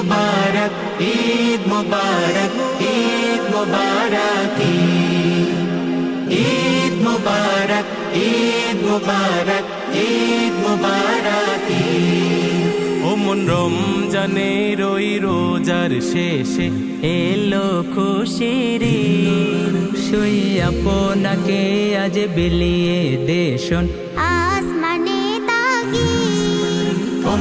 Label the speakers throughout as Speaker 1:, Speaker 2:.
Speaker 1: মুবারক, ঈদ মুবারক ঈদ মুবারক ঈদ মুবারক ঈদ মুবারক ঈদ মুবারক।
Speaker 2: ও মন রমজানে রই রোজার শেষে
Speaker 3: এলো খুশির শুই আপনাকে আজ বিলিয়ে দেশন।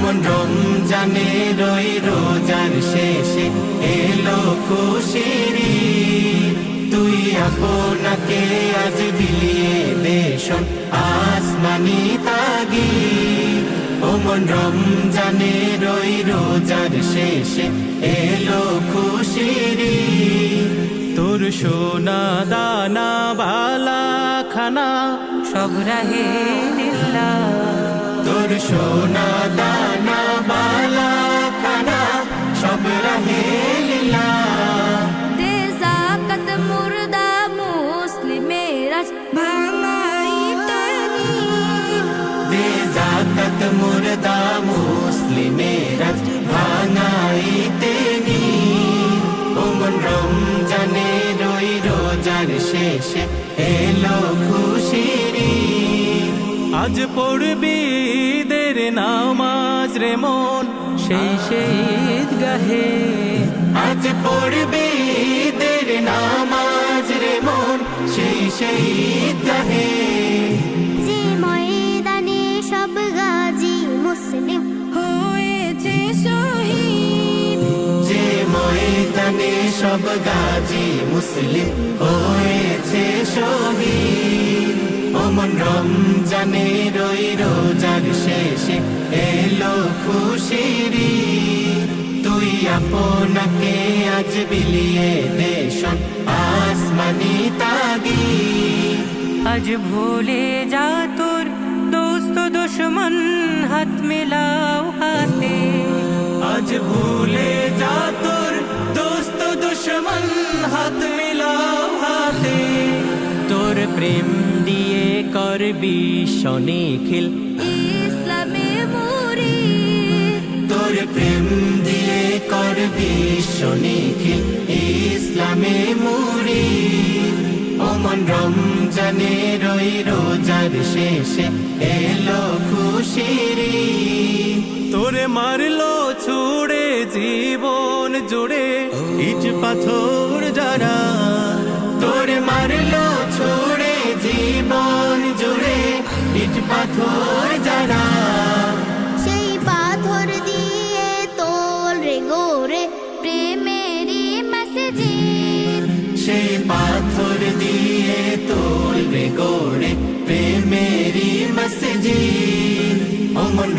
Speaker 1: ওমন রমজানে রই রোজার শেষে এলো খুশির। তুই আপনাকে আজ বিলিয়ে দেশন আসমানি তাগি ওমন রমজানে রই রোজার শেষে এলো খুশির।
Speaker 2: তোর সোনা দানা বালা খানা
Speaker 3: সব রাহে লীলা
Speaker 1: তোর সোনা দানা বালা খানা সব রহে লীলা
Speaker 4: দে জাকাত মুর্দা মুসলিমেরা ভাঙাই তানি
Speaker 1: দে জাকাত মুর্দা মুসলিমেরা ভাঙাইতে নি ওমন রমজানে রই রোজার শেষে এলো ঈদ।
Speaker 2: আজ পড়বি দের নামাজ রে মন
Speaker 3: সেই সেই গাহে।
Speaker 1: আজ পড়বে দের নামাজ রে মন সেই সেই গাহে।
Speaker 4: যে ময়দানে সব গাজী মুসলিম হয়েছে শহীদ।
Speaker 1: যে ময়দানে সব গাজী মুসলিম হয়েছে শেষে এলো খুশির। তুই আপনাকে আজ বিলিয়ে দেশন আসমানি তাগি।
Speaker 3: আজ ভুলে যা তোর দোস্ত দুশ্মন হাত মিলাও হাতে।
Speaker 1: আজ ভুলে যা তোর দোস্ত দুশ্মন হাত মিলাও হাতে।
Speaker 3: তোর প্রেম দিয়ে করবি শনিখিল
Speaker 4: ইসলামে মুরি।
Speaker 1: তোর প্রেম দিয়ে করবি শনিখিল ইসলামে মুড়ি ওমন রমজানে রই রোজার শেষে এলো খুশির।
Speaker 2: তোরে মারলো ছুড়ে জীবন জুড়ে ইট পাথর যারা।
Speaker 1: তোর মারলো ছুড়ে জীবন জুড়ে ইট পাথর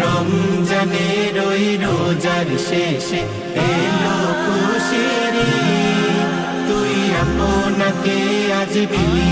Speaker 1: অমন রমজানে রই রোজার শেষে এলো খুশির। তুই আপনাকে আজ বিলিয়ে